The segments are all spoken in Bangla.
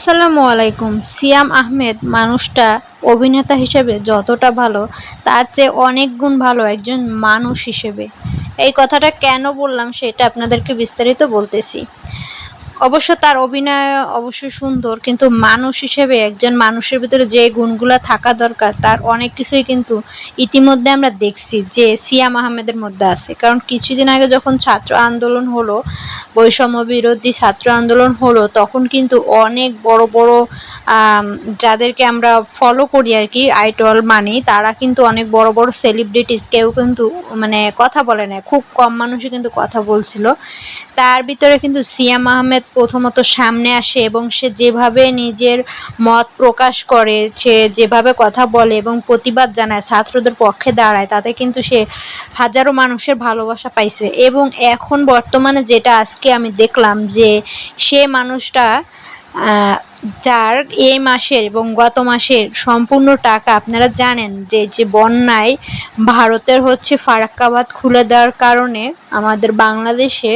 আসসালামু আলাইকুম। সিয়াম আহমেদ, মানুষটা অভিনেতা হিসেবে যতটা ভালো, তার চেয়ে অনেক গুণ ভালো একজন মানুষ হিসেবে। এই কথাটা কেন বললাম সেটা আপনাদেরকে বিস্তারিত বলতেছি। অবশ্য তার অভিনয় অবশ্যই সুন্দর, কিন্তু মানুষ হিসেবে, একজন মানুষের ভিতরে যে গুণগুলো থাকা দরকার, তার অনেক কিছুই কিন্তু ইতিমধ্যে আমরা দেখছি যে সিয়াম আহমেদের মধ্যে আছে। কারণ কিছুদিন আগে যখন ছাত্র আন্দোলন হলো, বৈষম্য বিরোধী ছাত্র আন্দোলন হলো, তখন কিন্তু অনেক বড় বড় যাদেরকে আমরা ফলো করি আর কি আইটল মানি তারা কিন্তু অনেক বড় বড় সেলিব্রিটিস কেউ কিন্তু মানে কথা বলে না, খুব কম মানুষই কিন্তু কথা বলছিল। তার ভিতরে কিন্তু সিয়াম আহমেদ প্রথমত সামনে আসে এবং সে যেভাবে নিজের মত প্রকাশ করে, সে যেভাবে কথা বলে এবং প্রতিবাদ জানায়, ছাত্রদের পক্ষে দাঁড়ায়, তাতে কিন্তু সে হাজারো মানুষের ভালোবাসা পাইছে। এবং এখন বর্তমানে যেটা আজকে আমি দেখলাম যে সে মানুষটা যার এই মাসের এবং গত মাসের সম্পূর্ণ টাকা আপনারা জানেন যে যে বন্যায় ভারতের হচ্ছে ফারাক্কাবাদ খুলে দেওয়ার কারণে আমাদের বাংলাদেশে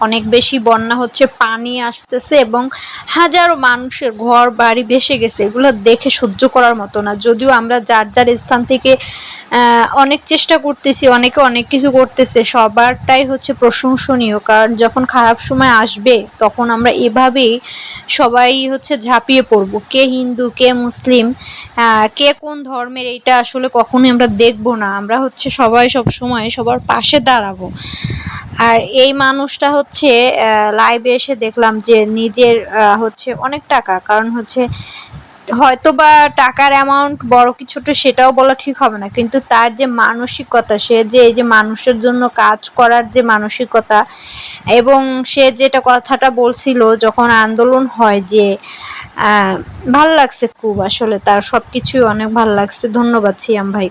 অনেক বেশি বন্যা হচ্ছে, পানি আসতেছে এবং হাজারো মানুষের ঘর, বাড়ি ভেসে গেছে। এগুলো দেখে সহ্য করার মতো না। যদিও আমরা যার যার স্থান থেকে অনেক চেষ্টা করতেছি, অনেকে অনেক কিছু করতেছে, সবারটাই হচ্ছে প্রশংসনীয়। কারণ যখন খারাপ সময় আসবে, তখন আমরা এভাবেই সবাই হচ্ছে ঝাঁপিয়ে পড়ব। কে হিন্দু, কে মুসলিম কে কোন ধর্মের, এইটা আসলে কখনোই আমরা দেখব না। আমরা হচ্ছে সবাই সব সময় সবার পাশে দাঁড়াবো। আর এই মানুষটা হচ্ছে লাইভে এসে দেখলাম যে নিজের হচ্ছে অনেক টাকা। কারণ হচ্ছে হয়তো বা টাকার অ্যামাউন্ট বড় কি ছোট সেটাও বলা ঠিক হবে না। কিন্তু তার যে মানসিকতা, সে যে এই যে মানুষের জন্য কাজ করার যে মানসিকতা, এবং সে যেটা কথাটা বলছিল, যখন আন্দোলন হয় যে ভালো লাগছে খুব আসলে, তার সব কিছুই অনেক ভালো লাগছে। ধন্যবাদ, সিয়াম ভাই।